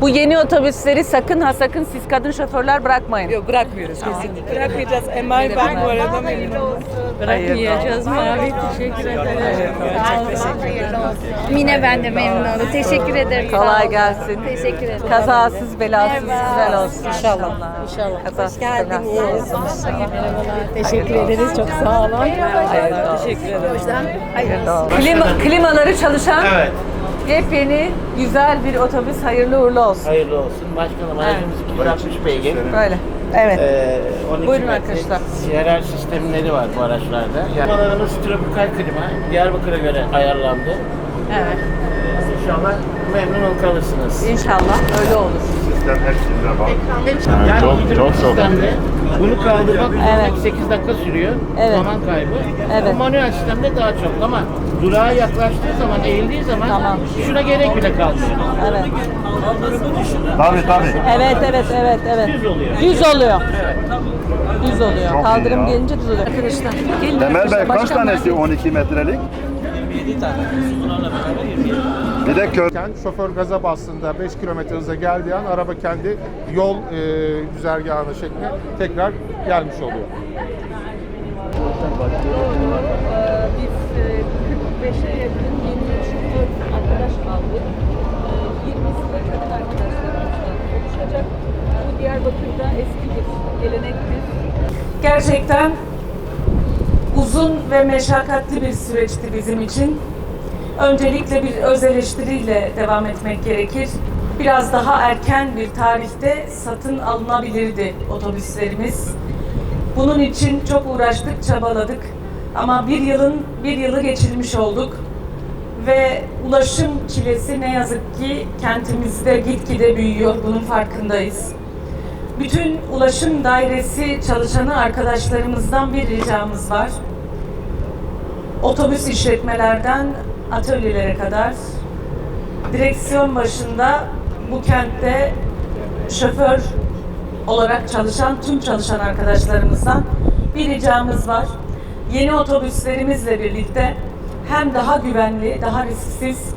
Bu yeni otobüsleri sakın ha sakın siz kadın şoförler bırakmayın. Yok bırakmıyoruz kesinlikle. Bırakmayacağız. Emay ben bu arada memnunum. Bırakmayacağız Mavi teşekkür ederim. Çok teşekkür ederim. Mine ben de memnun oldum. Teşekkür ederim. Kolay gelsin. Teşekkür ederim. Kazasız belasız güzel olsun. İnşallah. İnşallah. Kazasız Hoş geldin. belasız iyi olsun. olsun. Merhabalar. Teşekkür ederiz. Çok sağ olun. Hayırlı olsun. Teşekkür ederim. Hayırlı olsun. Klima, klimaları çalışan Evet. Yepyeni güzel bir otobüs hayırlı uğurlu olsun. Hayırlı olsun. Başkanım aracımız 260 beygir. Böyle. Evet. Ee, 12 Buyurun metre arkadaşlar. CRR sistemleri var bu araçlarda. Klimalarımız tropikal klima. Diyarbakır'a göre ayarlandı. Evet. İnşallah memnun kalırsınız. İnşallah öyle olur. Sistem hepsinde var. Yani çok- çok çok. bunu kaldırmak Evet. 8 dakika sürüyor. Evet. Zaman kaybı. Evet. Bu manuel sistemde daha çok ama durağa yaklaştığı zaman, eğildiği zaman Tamam. şuna gerek bile kalmıyor. Evet. Tabii tabii. Evet, evet, evet, evet. Düz oluyor. Düz oluyor. Düz oluyor. Çok Kaldırım gelince düz oluyor. Arkadaşlar. Temel Bey kaç tanesi 12 metrelik? 7 tane. Beraber 27 Bir de kör. Şoför gaza bastığında 5 kilometre hıza geldiği an araba kendi yol e, güzergahına şekline tekrar gelmiş oluyor. Biz 45'e yakın yeni şoför arkadaş aldık. 20'si de kadın arkadaşlarımızla oluşacak. Bu Diyarbakır'da eski bir gelenektir. Gerçekten uzun ve meşakkatli bir süreçti bizim için. Öncelikle bir öz eleştiriyle devam etmek gerekir. Biraz daha erken bir tarihte satın alınabilirdi otobüslerimiz. Bunun için çok uğraştık, çabaladık. Ama bir yılın bir yılı geçirmiş olduk. Ve ulaşım çilesi ne yazık ki kentimizde gitgide büyüyor. Bunun farkındayız. Bütün ulaşım dairesi çalışanı arkadaşlarımızdan bir ricamız var. Otobüs işletmelerden atölyelere kadar direksiyon başında bu kentte şoför olarak çalışan tüm çalışan arkadaşlarımızdan bir ricamız var. Yeni otobüslerimizle birlikte hem daha güvenli, daha risksiz,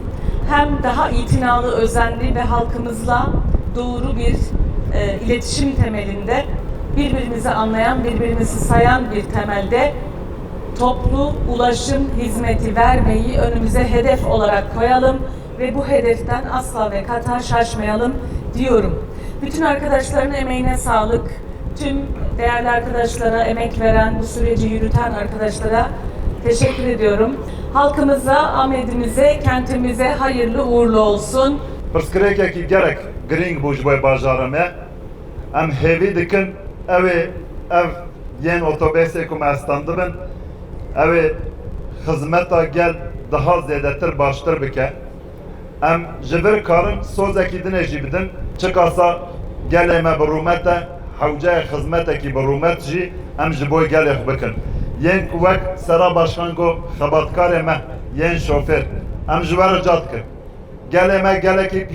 hem daha itinalı, özenli ve halkımızla doğru bir e, iletişim temelinde birbirimizi anlayan, birbirimizi sayan bir temelde toplu ulaşım hizmeti vermeyi önümüze hedef olarak koyalım ve bu hedeften asla ve kata şaşmayalım diyorum. Bütün arkadaşların emeğine sağlık. Tüm değerli arkadaşlara, emek veren, bu süreci yürüten arkadaşlara teşekkür ediyorum. Halkımıza, Ahmet'imize, kentimize hayırlı uğurlu olsun. Pirskrêkekî gerek giring bû ji bo bajarê me. Em hêvî dikin ev yên otobêsê ku me ê xizmeta gel daha zêdetir baştir bike. Em ji vir karin sozekî dinê jî bidin çikasa gelê me bi rûmet e hewceyê xizmetekî bi rûmet jî em ji bo gelê xwe bikin. Yên ku wek sera başkan got xebatkarê me yên şofêr em ji we rica dikin. gelê me gelekî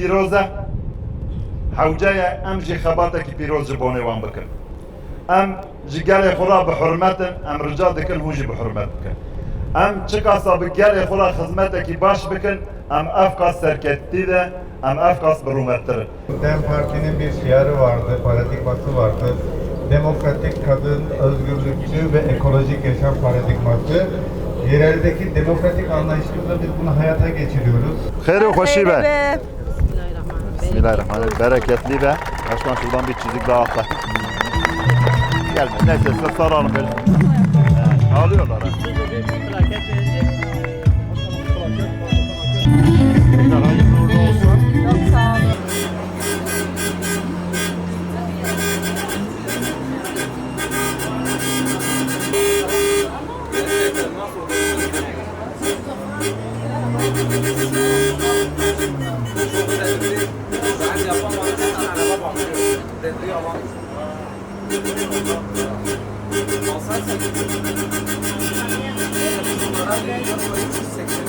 e em jî xebatekî pîroz ji bikin. Re bi hurmetin em rica dikin hûn jî bi hurmet bikin. Em çikasa bi gelê xwe re xizmetekî baş bikin em ev kas serkettî de kas bi rûmettirin. Dem Parti'nin bir şiarı vardı, paradigması vardı. Demokratik kadın, özgürlükçü ve ekolojik yaşam paradigması. Yereldeki demokratik anlayışımızla biz bunu hayata geçiriyoruz. Û xweşî be. Bismillahirrahmanirrahim. Bereketli be. Başkan şuradan bir çizik daha atla gelme. Neyse size soralım böyle. Ee, ağlıyorlar ha. Tekrar hayırlı uğurlu olsun. Çok sağ olun. Yapamadım, araba bakıyorum. Dedi yalan. Alsak sen.